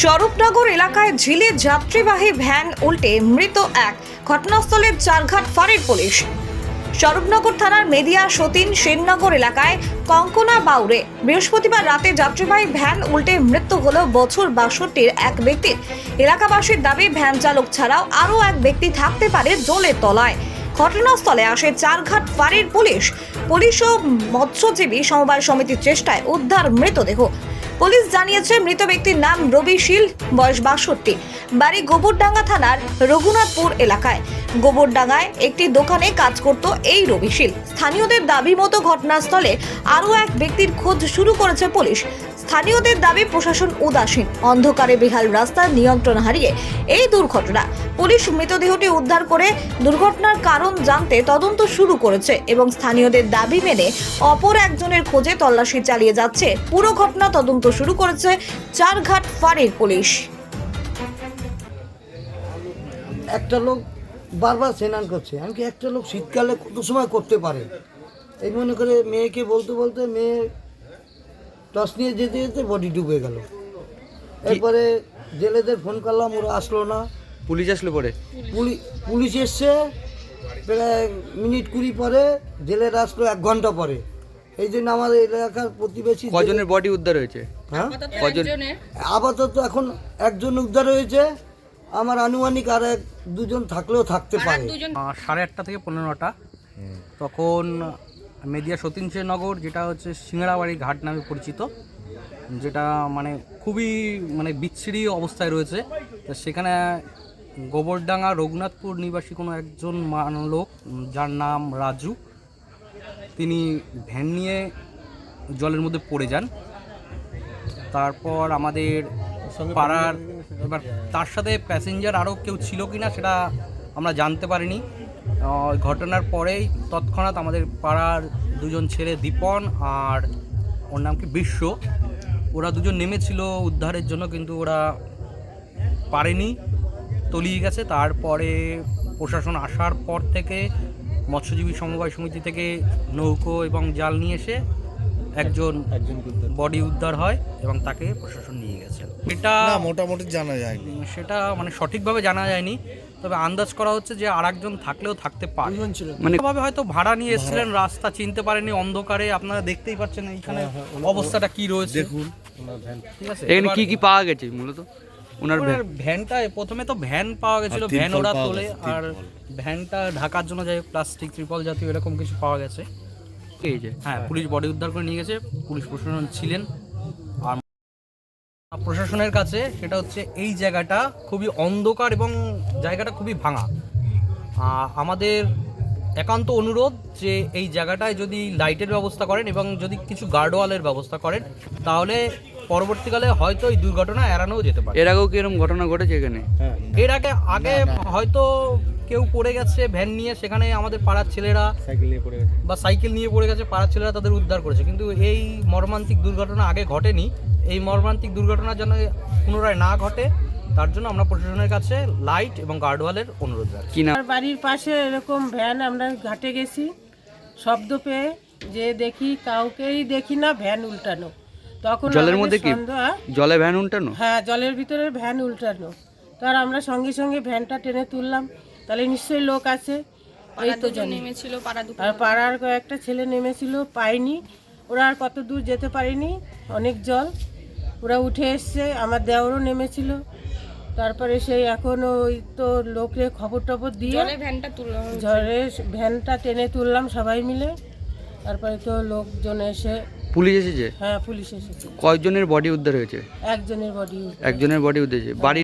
স্বরূপনগর এলাকায় ঝিলে যাত্রীবাহী ভ্যান উল্টে মৃত এক। ঘটনাস্থলে চারঘাট ফাঁড়ির পুলিশ। স্বরূপনগর থানার মেদিয়া সতীন সেননগর এলাকায় কঙ্কনা বাউরে বৃহস্পতিবার রাতে যাত্রীবাহী ভ্যান উল্টে মৃত্যু হল বছর বাষট্টির এক ব্যক্তির। এলাকাবাসীর দাবি, ভ্যান চালক ছাড়াও আরও এক ব্যক্তি থাকতে পারে জলের তলায়। ঘটনাস্থলে আসে চারঘাট ফাঁড়ির পুলিশ। পুলিশ ও মৎস্যজীবী সমবায় সমিতির চেষ্টায় উদ্ধার মৃতদেহ। পুলিশ জানিয়েছে মৃত ব্যক্তির নাম রবিশীল বয়স বাষট্টি বাড়ি গোবরডাঙ্গা থানার রঘুনাথপুর এলাকায়। গোবরডাঙ্গায় একটি দোকানে কাজ করত এই রবি শীল। স্থানীয়দের দাবি মতো ঘটনাস্থলে আরও এক ব্যক্তির খোঁজ শুরু করেছে পুলিশ। স্থানীয়দের দাবি, প্রশাসন উদাসীন। অন্ধকারে বেহাল রাস্তার নিয়ন্ত্রণ হারিয়ে এই দুর্ঘটনা। পুলিশ মৃতদেহটি উদ্ধার করে দুর্ঘটনার কারণ জানতে তদন্ত শুরু করেছে এবং স্থানীয়দের দাবি মেনে অপর একজনের খোঁজে তল্লাশি চালিয়ে যাচ্ছে। পুরো ঘটনা তদন্ত শুরু করেছে চারঘাট ফাঁড়ির পুলিশ। একটা লোক বারবার স্নান করছে। আমি কি একটা লোক শীতকালে কত সময় করতে পারে? এই মনে করে মেয়েকে বলতে বলতে মেয়ে টস নিয়ে যেতে যেতে বডি ডুবে গেল। এরপরে জেলেদের ফোন করলাম ওরা আসলো না। পুলিশ আসলো পরে? পুলি পুলিশ এসছে প্রায় মিনিট কুড়ি পরে জেলের আসলো এক ঘণ্টা পরে। এই জন্য আমাদের এলাকার প্রতিবেশী কজনের বডি উদ্ধার হয়েছে? হ্যাঁ? কজন? আপাতত এখন একজন উদ্ধার হয়েছে। আমার আনুমানিক আর এক দুজন থাকলেও থাকতে পারে। সাড়ে আটটা থেকে পনেরোটা। তখন মেদিয়া সতীন্দ্রনগর যেটা হচ্ছে সিংড়াবাড়ি ঘাট নামে পরিচিত যেটা মানে খুবই মানে বিচ্ছিরি অবস্থায় রয়েছে। তো সেখানে গোবরডাঙ্গা রঘুনাথপুর নিবাসী কোনো একজন মান- লোক যার নাম রাজু তিনি ভ্যান নিয়ে জলের মধ্যে পড়ে যান। তারপর আমাদের পাড়ার এবার তার সাথে প্যাসেঞ্জার আরও কেউ ছিল কি না সেটা আমরা জানতে পারিনি। ঘটনার পরেই তৎক্ষণাৎ আমাদের পাড়ার দুজন ছেলে দীপন আর ওর নাম কি বিশ্ব। ওরা দুজন নেমেছিল উদ্ধারের জন্য কিন্তু ওরা পারেনি তলিয়ে গেছে। তারপরে প্রশাসন আসার পর থেকে মৎস্যজীবী সমবায় সমিতি থেকে নৌকো এবং জাল নিয়ে এসে একজন একজন বডি উদ্ধার হয় এবং তাকে প্রশাসন নিয়ে গেছে। এটা মোটামুটি জানা যায়নি। সেটা মানে সঠিকভাবে জানা যায়নি। তবে আন্দাজ করা হচ্ছে যে আর একজন থাকলেও থাকতে পারে। মানে ভাবে হয়তো ভাড়া নিয়ে এসেছিলেন রাস্তা চিনতে পারেনি অন্ধকারে। আপনারা দেখতেই পাচ্ছেন এইখানে অবস্থাটা কি রয়েছে। দেখুন ঠিক আছে? এখানে কি কি পাওয়া গেছে মূলত? ওনার ভ্যান ভ্যানটা প্রথমে তো ভ্যান পাওয়া গেছিল ভ্যান ওরা তোলে। আর ভ্যানটা ঢাকার জন্য যাই প্লাস্টিক ত্রিপল জাতীয় এরকম কিছু পাওয়া গেছে। এই যে? হ্যাঁ পুলিশ বডি উদ্ধার করে নিয়ে গেছে পুলিশ প্রশাসন ছিলেন। আর প্রশাসনের কাছে সেটা হচ্ছে এই জায়গাটা খুবই অন্ধকার এবং জায়গাটা খুবই ভাঙা। আমাদের একান্ত অনুরোধ যে এই জায়গাটায় যদি লাইটের ব্যবস্থা করেন এবং যদি কিছু গার্ডওয়ালের ব্যবস্থা করেন তাহলে পরবর্তীকালে হয়তো এই দুর্ঘটনা এড়ানোও যেতে পারে। এর আগেও কি এরকম ঘটনা ঘটেছে এখানে? এর আগে আগে হয়তো কেউ পড়ে গেছে ভ্যান নিয়ে সেখানে আমাদের পাড়ার ছেলেরা বা সাইকেল নিয়ে পড়ে গেছে পাড়ার ছেলেরা তাদের উদ্ধার করেছে। কিন্তু এই মর্মান্তিক দুর্ঘটনা আগে ঘটেনি। এই মর্মান্তিক দুর্ঘটনা যেন পুনরায় না ঘটে তার জন্য আমরা প্রশাসনের কাছে লাইট এবং গার্ডওয়ালের অনুরোধ রাখছি। আমার বাড়ির পাশে এরকম ভ্যান আমরা ঘাটে গেছি। শব্দ পেয়ে যে দেখি কাউকেই দেখি না ভ্যান উল্টানো। তখন জলের মধ্যে কি? হ্যাঁ? জলে ভ্যান উল্টানো? হ্যাঁ জলের ভিতরে ভ্যান উল্টানো। তার আমরা সঙ্গে সঙ্গে ভ্যানটা টেনে তুললাম। তাহলে নিশ্চয়ই লোক আছে। এই তো জানি। আর পাড়ার কয়েকটা ছেলে নেমেছিল পায়নি ওরা আর কত দূর যেতে পারেনি অনেক জল। ওরা উঠে এসছে আমার দেওরও নেমেছিল। তারপরে সেই এখন ওই তো লোকরে খবর টবর দিয়ে ভ্যানটা তুললাম ঝড়ে ভ্যানটা টেনে তুললাম সবাই মিলে। তারপরে তো লোকজন এসে পুলিশ এসেছে? হ্যাঁ পুলিশ এসেছে। কয়েকজনের বডি উদ্ধার হয়েছে? একজনের বডি একজনের বডি উদ্ধার হয়েছে। বাড়ি